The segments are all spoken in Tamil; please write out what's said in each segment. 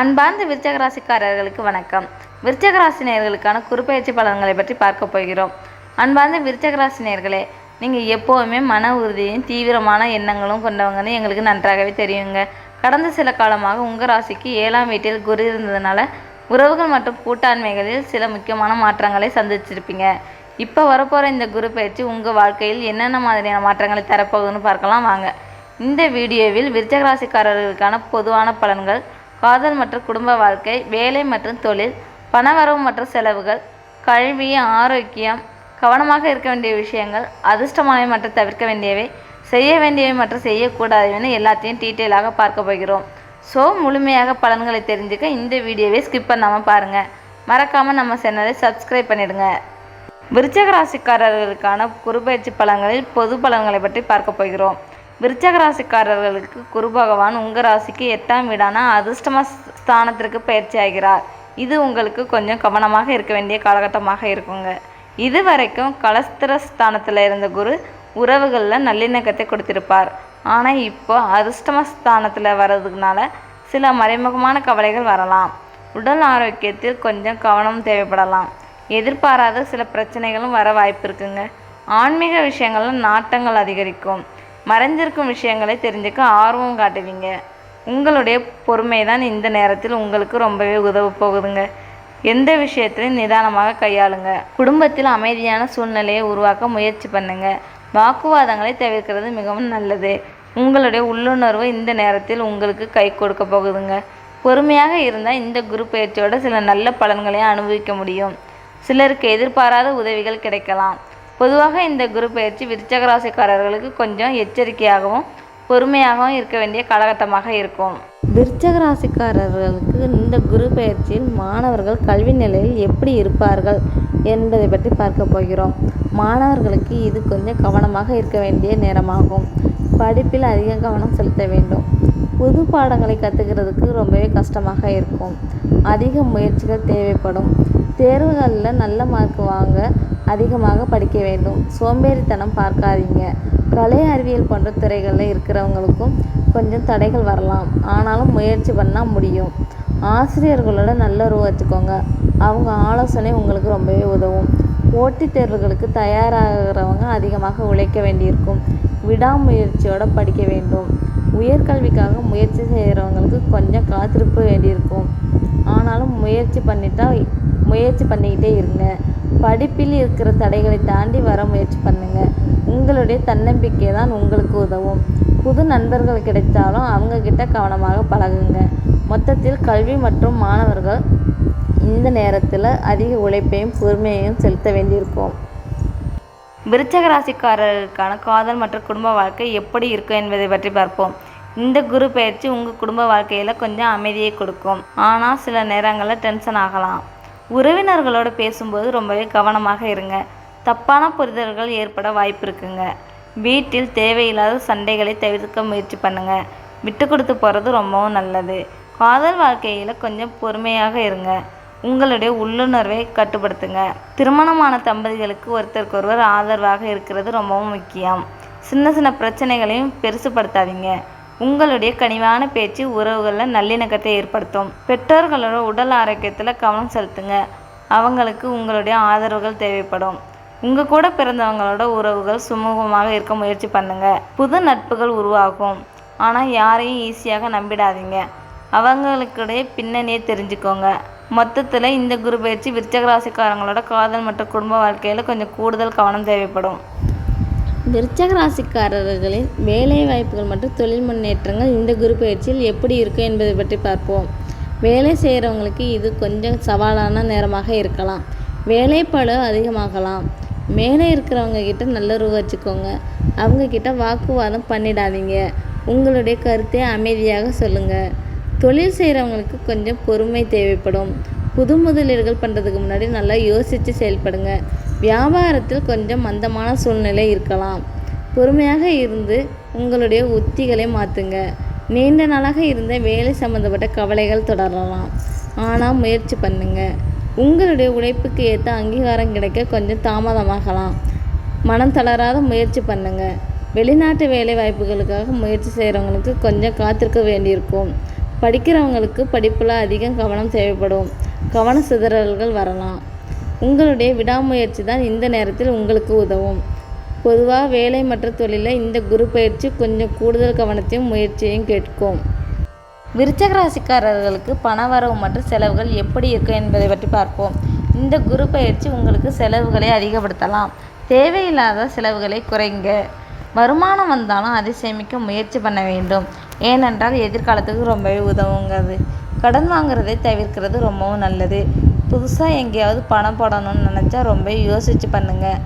அன்பார்ந்த விருச்சகராசிக்காரர்களுக்கு வணக்கம். விருச்சக ராசி நேயர்களுக்கான குறுப்பெயர்ச்சி பலன்களை பற்றி பார்க்க போகிறோம். அன்பார்ந்த விருச்சக நீங்கள் எப்போவுமே மன உறுதியும் தீவிரமான எண்ணங்களும் கொண்டவங்கன்னு எங்களுக்கு நன்றாகவே தெரியுங்க. கடந்த சில காலமாக உங்கள் ராசிக்கு ஏழாம் வீட்டில் குரு இருந்ததுனால உறவுகள் மற்றும் கூட்டாண்மைகளில் சில முக்கியமான மாற்றங்களை சந்திச்சிருப்பீங்க. இப்போ வரப்போகிற இந்த குரு பயிற்சி உங்கள் வாழ்க்கையில் என்னென்ன மாதிரியான மாற்றங்களை தரப்போகுதுன்னு பார்க்கலாம் வாங்க. இந்த வீடியோவில் விருச்சகராசிக்காரர்களுக்கான பொதுவான பலன்கள் காதல் மற்றும் குடும்ப வாழ்க்கை வேலை மற்றும் தொழில் பணவரவு மற்றும் செலவுகள் கல்வி ஆரோக்கியம் கவனமாக இருக்க வேண்டிய விஷயங்கள் அதிர்ஷ்டமானவை மற்றும் தவிர்க்க வேண்டியவை செய்ய வேண்டியவை மற்றும் செய்யக்கூடாதவைன்னு எல்லாத்தையும் டீட்டெயிலாக பார்க்க போகிறோம். ஸோ முழுமையாக பலன்களை தெரிஞ்சுக்க இந்த வீடியோவை ஸ்கிப் பண்ணாமல் பாருங்கள் மறக்காமல் நம்ம சேனலை சப்ஸ்கிரைப் பண்ணிடுங்க. விருச்சக ராசிக்காரர்களுக்கான குருபயிற்சி பலன்களில் பொது பலன்களை பற்றி பார்க்க போகிறோம். விருச்சக ராசிக்காரர்களுக்கு குரு பகவான் உங்கள் ராசிக்கு எட்டாம் வீடான அதிர்ஷ்டம ஸ்தானத்திற்கு பயிற்சி ஆகிறார். இது உங்களுக்கு கொஞ்சம் கவனமாக இருக்க வேண்டிய காலகட்டமாக இருக்குங்க. இது வரைக்கும் கலஸ்திர ஸ்தானத்தில் இருந்த குரு உறவுகளில் நல்லிணக்கத்தை கொடுத்திருப்பார். ஆனால் இப்போ அதிர்ஷ்டம ஸ்தானத்தில் வர்றதுனால சில மறைமுகமான கவலைகள் வரலாம். உடல் ஆரோக்கியத்தில் கொஞ்சம் கவனம் தேவைப்படலாம். எதிர்பாராத சில பிரச்சனைகளும் வர வாய்ப்பு இருக்குங்க. ஆன்மீக விஷயங்களில் நாட்டங்கள் அதிகரிக்கும். மறைஞ்சிருக்கும் விஷயங்களை தெரிஞ்சுக்க ஆர்வம் காட்டுவீங்க. உங்களுடைய பொறுமை தான் இந்த நேரத்தில் உங்களுக்கு ரொம்பவே உதவ போகுதுங்க. எந்த விஷயத்திலையும் நிதானமாக கையாளுங்க. குடும்பத்தில் அமைதியான சூழ்நிலையை உருவாக்க முயற்சி பண்ணுங்க. வாக்குவாதங்களை தவிர்க்கிறது மிகவும் நல்லது. உங்களுடைய உள்ளுணர்வு இந்த நேரத்தில் உங்களுக்கு கை கொடுக்க போகுதுங்க. பொறுமையாக இருந்தால் இந்த குரு பயிற்சியோட சில நல்ல பலன்களையும் அனுபவிக்க முடியும். சிலருக்கு எதிர்பாராத உதவிகள் கிடைக்கலாம். பொதுவாக இந்த குரு பயிற்சி விருச்சக ராசிக்காரர்களுக்கு கொஞ்சம் எச்சரிக்கையாகவும் பொறுமையாகவும் இருக்க வேண்டிய காலகட்டமாக இருக்கும். விருச்சக ராசிக்காரர்களுக்கு இந்த குரு பயிற்சியில் மாணவர்கள் கல்வி நிலையில் எப்படி இருப்பார்கள் என்பதை பற்றி பார்க்க போகிறோம். மாணவர்களுக்கு இது கொஞ்சம் கவனமாக இருக்க வேண்டிய நேரமாகும். படிப்பில் அதிக கவனம் செலுத்த வேண்டும். புது பாடங்களை கற்றுக்கிறதுக்கு ரொம்பவே கஷ்டமாக இருக்கும். அதிக முயற்சிகள் தேவைப்படும். தேர்வுகளில் நல்ல மார்க் வாங்க அதிகமாக படிக்க வேண்டும். சோம்பேறித்தனம் பார்க்காதீங்க. கலை அறிவியல் போன்ற துறைகளில் இருக்கிறவங்களுக்கும் கொஞ்சம் தடைகள் வரலாம். ஆனாலும் முயற்சி பண்ணால் முடியும். ஆசிரியர்களோட நல்ல உறவு வச்சுக்கோங்க. அவங்க ஆலோசனை உங்களுக்கு ரொம்பவே உதவும். போட்டித் தேர்வுகளுக்கு தயாராகிறவங்க அதிகமாக உழைக்க வேண்டியிருக்கும். விடாமுயற்சியோடு படிக்க வேண்டும். உயர்கல்விக்காக முயற்சி செய்கிறவங்களுக்கு கொஞ்சம் காத்திருப்பு வேண்டியிருக்கும். ஆனாலும் முயற்சி பண்ணிட்டால் முயற்சி பண்ணிக்கிட்டே இருங்க. படிப்பில் இருக்கிற தடைகளை தாண்டி வர முயற்சி பண்ணுங்க. உங்களுடைய தன்னம்பிக்கை தான் உங்களுக்கு உதவும். புது நண்பர்கள் கிடைத்தாலும் அவங்கக்கிட்ட கவனமாக பழகுங்க. மொத்தத்தில் கல்வி மற்றும் மாணவர்கள் இந்த நேரத்தில் அதிக உழைப்பையும் பொறுமையையும் செலுத்த வேண்டியிருக்கும். விருச்சக ராசிக்காரர்களுக்கான காதல் மற்றும் குடும்ப வாழ்க்கை எப்படி இருக்கும் என்பதை பற்றி பார்ப்போம். இந்த குரு பயிற்சி உங்கள் குடும்ப வாழ்க்கையில் கொஞ்சம் அமைதியை கொடுக்கும். ஆனால் சில நேரங்களில் டென்ஷன் ஆகலாம். உறவினர்களோடு பேசும்போது ரொம்பவே கவனமாக இருங்க. தப்பான புரிதல்கள் ஏற்பட வாய்ப்பு இருக்குங்க வீட்டில் தேவையில்லாத சண்டைகளை தவிர்க்க முயற்சி பண்ணுங்க. விட்டு கொடுத்து போகிறது ரொம்பவும் நல்லது. காதல் வாழ்க்கையில் கொஞ்சம் பொறுமையாக இருங்க. உங்களுடைய உள்ளுணர்வை கட்டுப்படுத்துங்க. திருமணமான தம்பதிகளுக்கு ஒருத்தருக்கொருவர் ஆதரவாக இருக்கிறது ரொம்பவும் முக்கியம். சின்ன சின்ன பிரச்சனைகளையும் பெருசுப்படுத்தாதீங்க. உங்களுடைய கனிவான பேச்சு உறவுகளில் நல்லிணக்கத்தை ஏற்படுத்தும். பெற்றோர்களோட உடல் ஆரோக்கியத்தில் கவனம் செலுத்துங்க. அவங்களுக்கு உங்களுடைய ஆதரவுகள் தேவைப்படும். உங்கள் கூட பிறந்தவங்களோட உறவுகள் சுமூகமாக இருக்க முயற்சி பண்ணுங்க. புது நட்புகள் உருவாகும். ஆனால் யாரையும் ஈஸியாக நம்பிடாதீங்க. அவங்களுக்குடைய பின்னணியை தெரிஞ்சுக்கோங்க. மொத்தத்தில் இந்த குரு பயிற்சி விருச்சக ராசிக்காரங்களோட காதல் மற்றும் குடும்ப வாழ்க்கையில் கொஞ்சம் கூடுதல் கவனம் தேவைப்படும். விருச்சக ராசிக்காரர்களின் வேலை வாய்ப்புகள் மற்றும் தொழில் முன்னேற்றங்கள் இந்த குரு பயிற்சியில் எப்படி இருக்கும் என்பதை பற்றி பார்ப்போம். வேலை செய்கிறவங்களுக்கு இது கொஞ்சம் சவாலான நேரமாக இருக்கலாம். வேலைப்பளு அதிகமாகலாம். மேலே இருக்கிறவங்க கிட்ட நல்லுறவு வச்சுக்கோங்க. அவங்கக்கிட்ட வாக்குவாதம் பண்ணிடாதீங்க. உங்களுடைய கருத்தை அமைதியாக சொல்லுங்கள் தொழில் செய்கிறவங்களுக்கு கொஞ்சம் பொறுமை தேவைப்படும். புது முதலீடுகள் பண்ணுறதுக்கு முன்னாடி நல்லா யோசித்து செயல்படுங்க. வியாபாரத்தில் கொஞ்சம் மந்தமான சூழ்நிலை இருக்கலாம். பொறுமையாக இருந்து உங்களுடைய உத்திகளை மாற்றுங்க நீண்ட நாளாக இருந்த வேலை சம்மந்தப்பட்ட கவலைகள் தொடரலாம். ஆனால் முயற்சி பண்ணுங்க. உங்களுடைய உழைப்புக்கு ஏற்ற அங்கீகாரம் கிடைக்க கொஞ்சம் தாமதமாகலாம். மனம் தளராத முயற்சி பண்ணுங்க. வெளிநாட்டு வேலை வாய்ப்புகளுக்காக முயற்சி செய்கிறவங்களுக்கு கொஞ்சம் காத்திருக்க வேண்டியிருக்கும். படிக்கிறவங்களுக்கு படிப்பில் அதிகம் கவனம் தேவைப்படும். கவன சிதறல்கள் வரலாம். உங்களுடைய விடாமுயற்சி தான் இந்த நேரத்தில் உங்களுக்கு உதவும். பொதுவாக வேலை மற்ற தொழிலில் இந்த குரு பயிற்சி கொஞ்சம் கூடுதல் கவனத்தையும் முயற்சியையும் கேட்கும். விருச்சக ராசிக்காரர்களுக்கு பணவரவு மற்றும் செலவுகள் எப்படி இருக்கும் என்பதை பற்றி பார்ப்போம். இந்த குரு பயிற்சி உங்களுக்கு செலவுகளை அதிகப்படுத்தலாம். தேவையில்லாத செலவுகளை குறைங்க. வருமானம் வந்தாலும் அதை சேமிக்க முயற்சி பண்ண வேண்டும். ஏனென்றால் எதிர்காலத்துக்கு ரொம்பவே உதவுங்க அது கடன் வாங்குறதை தவிர்க்கிறது ரொம்பவும் நல்லது. புதுசாக எங்கேயாவது பணம் போடணும்னு நினச்சா ரொம்ப யோசித்து பண்ணுங்கள்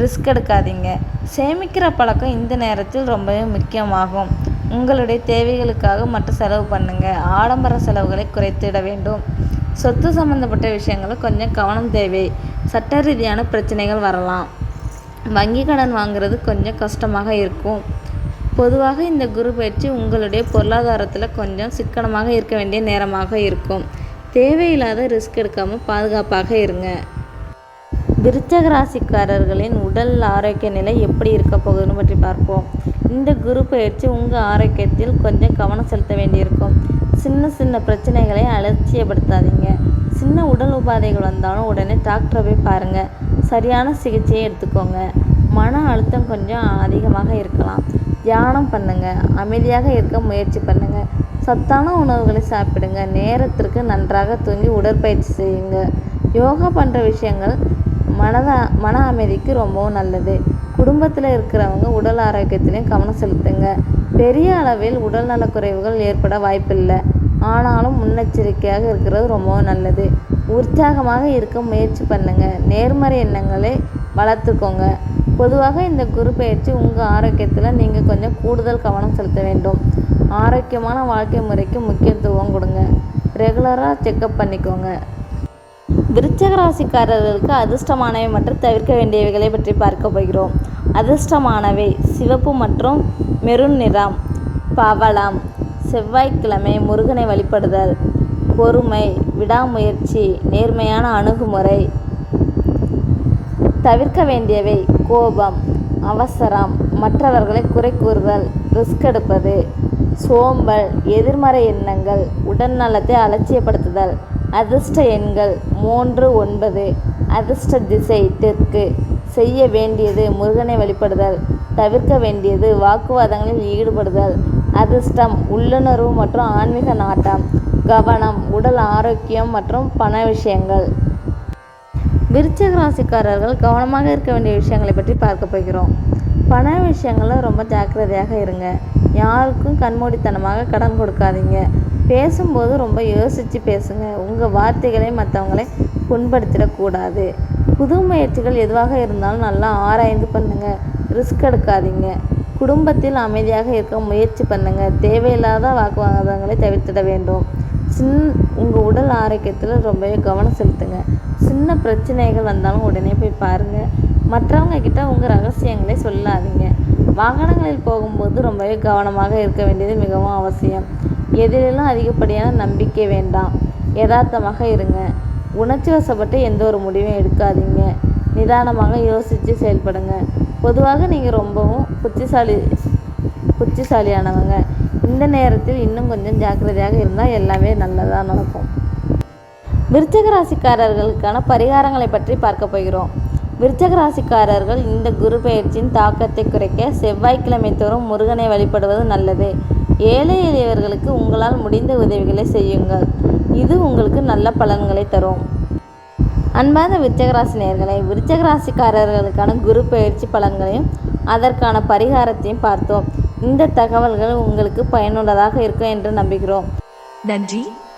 ரிஸ்க் எடுக்காதீங்க. சேமிக்கிற பழக்கம் இந்த நேரத்தில் ரொம்பவே முக்கியமாகும். உங்களுடைய தேவைகளுக்காக மட்டும் செலவு பண்ணுங்கள் ஆடம்பர செலவுகளை குறைத்திட வேண்டும். சொத்து சம்மந்தப்பட்ட விஷயங்களில் கொஞ்சம் கவனம் தேவை. சட்ட ரீதியான பிரச்சனைகள் வரலாம். வங்கி கடன் வாங்குறது கொஞ்சம் கஷ்டமாக இருக்கும். பொதுவாக இந்த குரு பயிற்சி உங்களுடைய பொருளாதாரத்தில் கொஞ்சம் சிக்கனமாக இருக்க வேண்டிய நேரமாக இருக்கும். தேவையில்லாத ரிஸ்க் எடுக்காமல் பாதுகாப்பாக இருங்க. விருச்சக ராசிக்காரர்களின் உடல் ஆரோக்கிய நிலை எப்படி இருக்க போகுதுன்னு பற்றி பார்ப்போம். இந்த குரு பயிற்சி உங்கள் ஆரோக்கியத்தில் கொஞ்சம் கவனம் செலுத்த வேண்டியிருக்கும். சின்ன சின்ன பிரச்சனைகளை அலட்சியப்படுத்தாதீங்க. சின்ன உடல் உபாதைகள் வந்தாலும் உடனே டாக்டரை போய் பாருங்கள் சரியான சிகிச்சையை எடுத்துக்கோங்க. மன அழுத்தம் கொஞ்சம் அதிகமாக இருக்கலாம். தியானம் பண்ணுங்கள் அமைதியாக இருக்க முயற்சி பண்ணுங்கள் சத்தான உணவுகளை சாப்பிடுங்க. நேரத்திற்கு நன்றாக தூங்கி உடற்பயிற்சி செய்யுங்க. யோகா பண்ணுற விஷயங்கள் மனத மன அமைதிக்கு ரொம்பவும் நல்லது. குடும்பத்தில் இருக்கிறவங்க உடல் ஆரோக்கியத்திலையும் கவனம் செலுத்துங்க. பெரிய அளவில் உடல் நலக்குறைவுகள் ஏற்பட வாய்ப்பில்லை. ஆனாலும் முன்னெச்சரிக்கையாக இருக்கிறது ரொம்பவும் நல்லது. உற்சாகமாக இருக்க முயற்சி பண்ணுங்கள் நேர்மறை எண்ணங்களை வளர்த்துக்கோங்க. பொதுவாக இந்த குரு பயிற்சி உங்கள் ஆரோக்கியத்தில் நீங்கள் கொஞ்சம் கூடுதல் கவனம் செலுத்த வேண்டும். ஆரோக்கியமான வாழ்க்கை முறைக்கு முக்கியத்துவம் கொடுங்க. ரெகுலராக செக்கப் பண்ணிக்கோங்க. விருச்சக ராசிக்காரர்களுக்கு அதிர்ஷ்டமானவை மற்றும் தவிர்க்க வேண்டியவைகளை பற்றி பார்க்க போகிறோம். அதிர்ஷ்டமானவை சிவப்பு மற்றும் மெருன் நிறம் பவளம் செவ்வாய்க்கிழமை முருகனை வழிபடுதல் பொறுமை விடாமுயற்சி நேர்மையான அணுகுமுறை தவிர்க்க வேண்டியவை கோபம் அவசரம் மற்றவர்களை குறை கூறுதல் ரிஸ்க் எடுப்பது சோம்பல் எதிர்மறை எண்ணங்கள் உடல் நலத்தை அலட்சியப்படுத்துதல் அதிர்ஷ்ட எண்கள் மூன்று ஒன்பது அதிர்ஷ்ட திசை தெற்கு செய்ய வேண்டியது முருகனை வழிபடுதல் தவிர்க்க வேண்டியது வாக்குவாதங்களில் ஈடுபடுதல் அதிர்ஷ்டம் உள்ளுணர்வு மற்றும் ஆன்மீக நாட்டம் கவனம் உடல் ஆரோக்கியம் மற்றும் பண விஷயங்கள். விருச்சிக ராசிக்காரர்கள் கவனமாக இருக்க வேண்டிய விஷயங்களை பற்றி பார்க்க போகிறோம். பண விஷயங்களில் ரொம்ப ஜாக்கிரதையாக இருங்க. யாருக்கும் கண்மூடித்தனமாக கடன் கொடுக்காதீங்க. பேசும்போது ரொம்ப யோசித்து பேசுங்க. உங்கள் வார்த்தைகளை மற்றவங்களை புண்படுத்திடக்கூடாது புது முயற்சிகள் எதுவாக இருந்தாலும் நல்லா ஆராய்ந்து பண்ணுங்கள் ரிஸ்க் எடுக்காதீங்க. குடும்பத்தில் அமைதியாக இருக்க முயற்சி பண்ணுங்கள் தேவையில்லாத வாக்குவாதங்களை தவிர்த்திட வேண்டும். சின் உங்கள் உடல் ஆரோக்கியத்தில் ரொம்பவே கவனம் செலுத்துங்க. சின்ன பிரச்சனைகள் வந்தாலும் உடனே போய் பாருங்கள் மற்றவங்க கிட்ட உங்கள் ரகசியங்களை சொல்லாதீங்க. வாகனங்களில் போகும்போது ரொம்பவே கவனமாக இருக்க வேண்டியது மிகவும் அவசியம். எதிலும் அதிகப்படியான நம்பிக்கை வேண்டாம். யதார்த்தமாக இருங்க. உணர்ச்சி வசப்பட்டு எந்த ஒரு முடிவும் எடுக்காதீங்க. நிதானமாக யோசித்து செயல்படுங்க. பொதுவாக நீங்கள் ரொம்பவும் புத்திசாலி புத்திசாலியானவங்க. இந்த நேரத்தில் இன்னும் கொஞ்சம் ஜாக்கிரதையாக இருந்தால் எல்லாமே நல்லதாக நடக்கும். விருச்சக ராசிக்காரர்களுக்கான பரிகாரங்களை பற்றி பார்க்க போகிறோம். விருச்சக ராசிக்காரர்கள் இந்த குரு பெயர்ச்சியின் தாக்கத்தை குறைக்க செவ்வாய்க்கிழமை தோறும் முருகனை வழிபடுவது நல்லது. ஏழை எளியவர்களுக்கு உங்களால் முடிந்த உதவிகளை செய்யுங்கள். இது உங்களுக்கு நல்ல பலன்களை தரும். அன்பார்ந்த விருச்சகராசி விருச்சக விருச்சகராசிக்காரர்களுக்கான குரு பயிற்சி பலன்களையும் அதற்கான பரிகாரத்தையும் பார்த்தோம். இந்த தகவல்கள் உங்களுக்கு பயனுள்ளதாக இருக்கும் என்று நம்புகிறோம். நன்றி.